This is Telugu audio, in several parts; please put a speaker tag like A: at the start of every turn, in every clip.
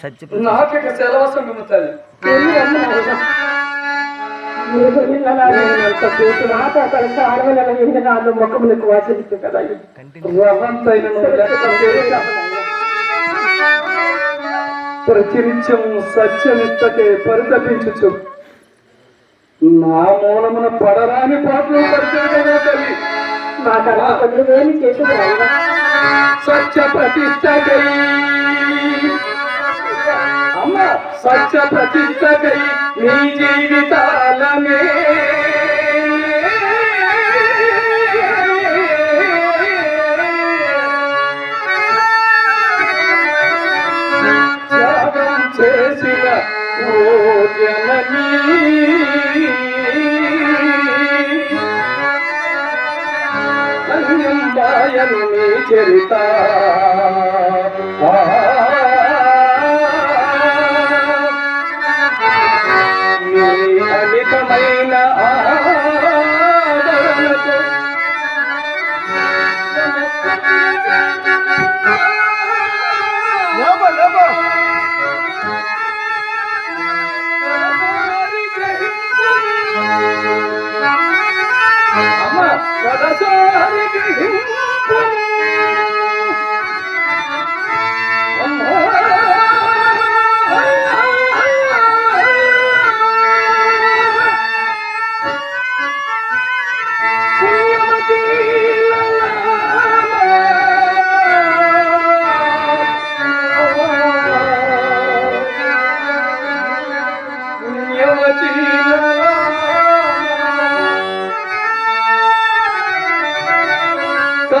A: చచ్చిపోయి
B: నాకిక సెలవు సంగమ తల్లి
C: వెళ్ళి రమ్ము నాయనా. మీరు వెళ్ళిన నాయనంత చేసి మాట కలిసి ఆడవేళ వెళ్ళిన నాన్న ముఖములకు వాసిస్తూ కదా
B: రవంతైన ప్రతినిత్యం సత్యనిష్టకే పరితపించుచు నా మూలమున పడరాని పాటలు తల్లి
C: మా కళ వేలు.
B: సత్య ప్రతిష్టకై అమ్మ సత్య ప్రతిష్టకై నీ జీవితాలనే. చేసిన ఓ జననీ ధన్యం చరిత. ورسائل.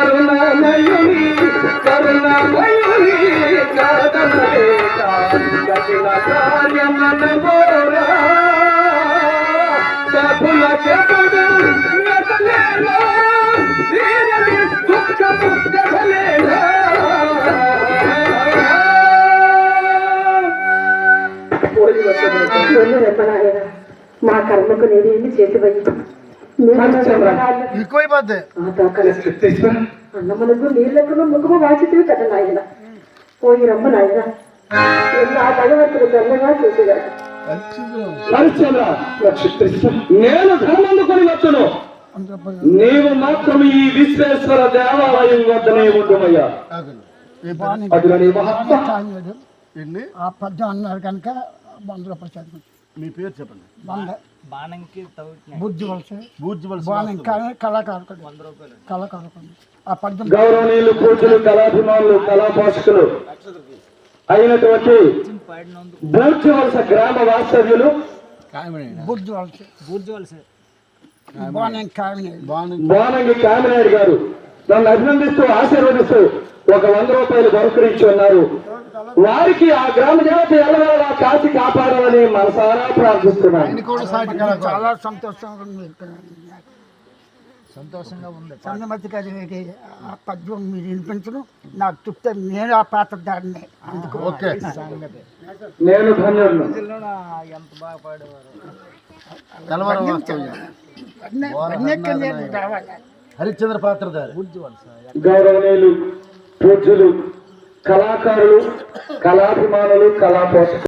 B: కరుణామయుని కరుణామయుని కార్యమన గోరా సభుల దుఃఖము
C: మా కర్మకు నేనేమి చేతివయ్యి
D: ఎక్కువైపోద్ది.
C: అన్నమునకు నీళ్ళకు ముఖము వాచితివి కదా నాయన పోయి రమ్మ నాయన నా భగవంతుడు చల్లగా చూసేదాడు
B: హరిశ్చంద్ర నేను ధర్మందుకొని వచ్చును. నీవు మాత్రం ఈ విశ్వేశ్వర దేవాలయం వద్దనే ఉండుమయ్యా అది మహత్వ.
E: ఆ పద్యం అన్నారు కనుక రూపాయలు చదివి
D: మీ పేరు చెప్పండి.
A: బాణంకి
E: బుద్ధి వలస. ఆ పద్యం
B: గౌరవనీయులు పూజలు కళాభిమానులు అయినటువంటి గ్రామ వాస్తవ్యులు.
E: బుద్ధి వలస.
A: బూర్జువలసే
E: బాణం కామినేది
D: బాణం.
B: బానంగి కామినాయుడు గారు నన్ను అభినందిస్తూ ఆశీర్వదిస్తూ ఒక వంద రూపాయలు బహుకరించి ఉన్నారు. వారికి ఆ గ్రామ దేవత ఎల్లవేళలా కాచి కాపాడాలని మనసారా ప్రార్థిస్తున్నాను.
E: చాలా సంతోషంగా ఉంది
A: సంతోషంగా ఉంది.
E: చంద్రమతి గారి ఆ పద్యం మీరు వినిపించడం నాకు చెప్తే నేను ఆ పాత్ర దాడిని అందుకు
D: ఓకే.
B: నేను
A: ఎంత బాగా పాడేవారు?
D: హరిశ్చంద్ర పాత్రధారి.
B: గౌరవనీయులు పూజ్యులు కళాకారులు కళాభిమానులు కళా పోషకులు